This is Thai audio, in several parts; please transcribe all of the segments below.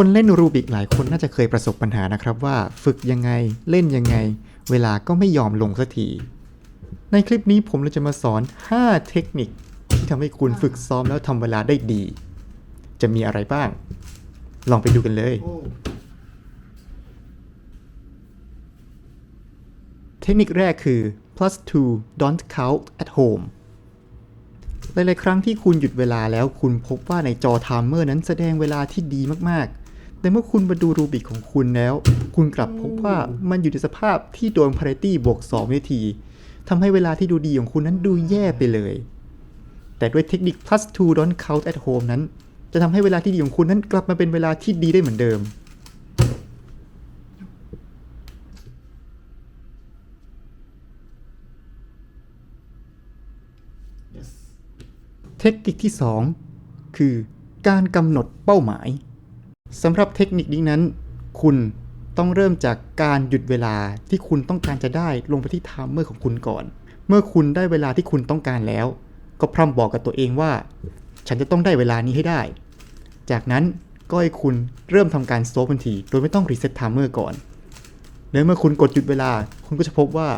คนเล่นรูบิกหลายคนน่าจะเคยประสบปัญหานะครับว่าฝึกยังไงเล่นยังไง เวลาก็ไม่ยอมลงสักที ในคลิปนี้ผมเลยจะมาสอน 5 เทคนิค ที่ทำให้คุณฝึกซ้อมแล้วทำเวลาได้ดี จะมีอะไรบ้าง ลองไปดูกันเลย เทคนิคแรกคือ plus two don't count at home หลายๆครั้งที่คุณหยุดเวลาแล้วคุณพบว่าในจอไทม์เมอร์นั้นแสดงเวลาที่ดีมากๆ แต่เมื่อคุณมาดูรูบิกของคุณแล้ว คุณกลับพบว่ามันอยู่ในสภาพที่โดน parity บวก2วินาทีทำให้เวลาที่ดูดีของคุณนั้นดูแย่ไปเลย แต่ด้วยเทคนิค plus two don't count at home นั้น จะทำให้เวลาที่ดีของคุณนั้นกลับมาเป็นเวลาที่ดีได้เหมือนเดิมเทคนิคที่ 2 คือการกำหนดเป้าหมาย สำหรับเทคนิคนี้นั้น คุณต้องเริ่มจากการหยุดเวลาที่คุณต้องการจะได้ลงไปที่ไทม์เมอร์ของคุณก่อน เมื่อคุณได้เวลาที่คุณต้องการแล้ว ก็พร่ำบอกกับตัวเองว่า ฉันจะต้องได้เวลานี้ให้ได้ จากนั้นก็ให้คุณเริ่มทำการโซฟทันที โดยไม่ต้องรีเซ็ตไทม์เมอร์ก่อน และเมื่อคุณกดหยุดเวลา คุณก็จะพบว่า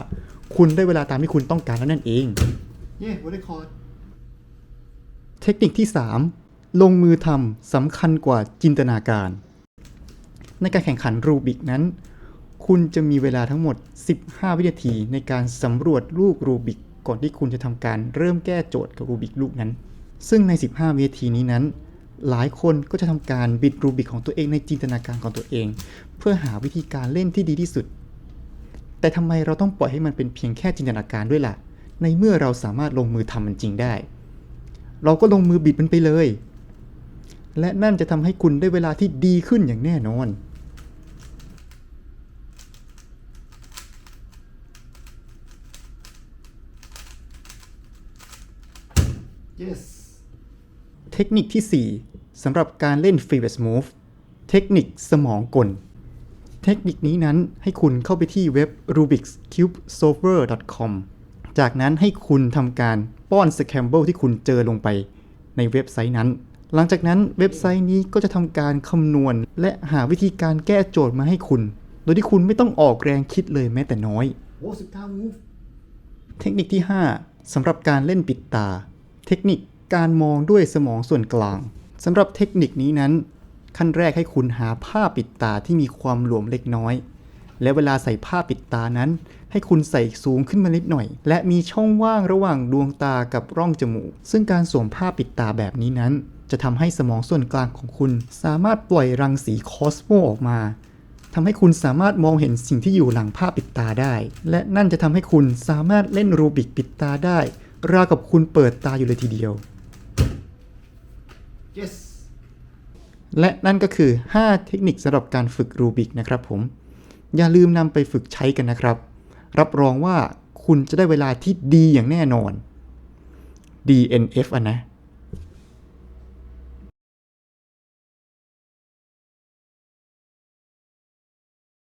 คุณได้เวลาตามที่คุณต้องการแล้วนั่นเอง เย่วันได้คอร์ดเทคนิคที่ 3 ลงมือทำสำคัญกว่าจินตนาการ ในการแข่งขันรูบิกนั้น คุณจะมีเวลาทั้งหมด 15 วินาทีในการสำรวจลูกรูบิก ก่อนที่คุณจะทำการเริ่มแก้โจทย์กับรูบิกลูกนั้น ซึ่งใน 15 วินาทีนี้นั้น หลายคนก็จะทำการบิดรูบิกของตัวเองในจินตนาการของตัวเอง เพื่อหาวิธีการเล่นที่ดีที่สุด แต่ทำไมเราต้องปล่อยให้มันเป็นเพียงแค่จินตนาการด้วยล่ะ ในเมื่อเราสามารถลงมือทำมันจริงได้ เราก็ลงมือบิดมันไปเลย และนั่นจะทำให้คุณได้เวลาที่ดีขึ้นอย่างแน่นอน yes เทคนิคที่ 4สำหรับการเล่น f r e e b a s Move เทคนิคสมองกล เทคนิคนี้นั้นให้คุณเข้าไปที่เว็บ rubik's cube solver com จากนั้นให้คุณทำการป้อน scramble ที่คุณเจอลงไปในเว็บไซต์นั้น หลังจากนั้นเว็บไซต์นี้ก็จะทำการคำนวณ และหาวิธีการแก้โจทย์มาให้คุณ โดยที่คุณไม่ต้องออกแรงคิดเลยแม้แต่น้อยโอ้สิบเก้ามูฟเทคนิคที่ 5สำหรับการเล่นปิดตา เทคนิคการมองด้วยสมองส่วนกลางสำหรับเทคนิคนี้นั้น ขั้นแรกให้คุณหาผ้าปิดตาที่มีความหลวมเล็กน้อย และเวลาใส่ผ้าปิดตานั้น ให้คุณใส่สูงขึ้นมานิดหน่อย และมีช่องว่างระหว่างดวงตากับร่องจมูก ซึ่งการสวมผ้าปิดตาแบบนี้นั้น จะทำให้สมองส่วนกลางของคุณ สามารถปล่อยรังสีคอสโมออกมาทำให้คุณสามารถมองเห็นสิ่งที่อยู่หลังผ้าปิดตาได้ และนั่นจะทำให้คุณสามารถเล่นรูบิกปิดตาได้ ราวกับคุณเปิดตาอยู่เลยทีเดียว yes และนั่นก็คือ 5 เทคนิคสำหรับการฝึกรูบิกนะครับผม อย่าลืมนำไปฝึกใช้กันนะครับ รับรองว่าคุณจะได้เวลาที่ดีอย่างแน่นอน DNF อะนะ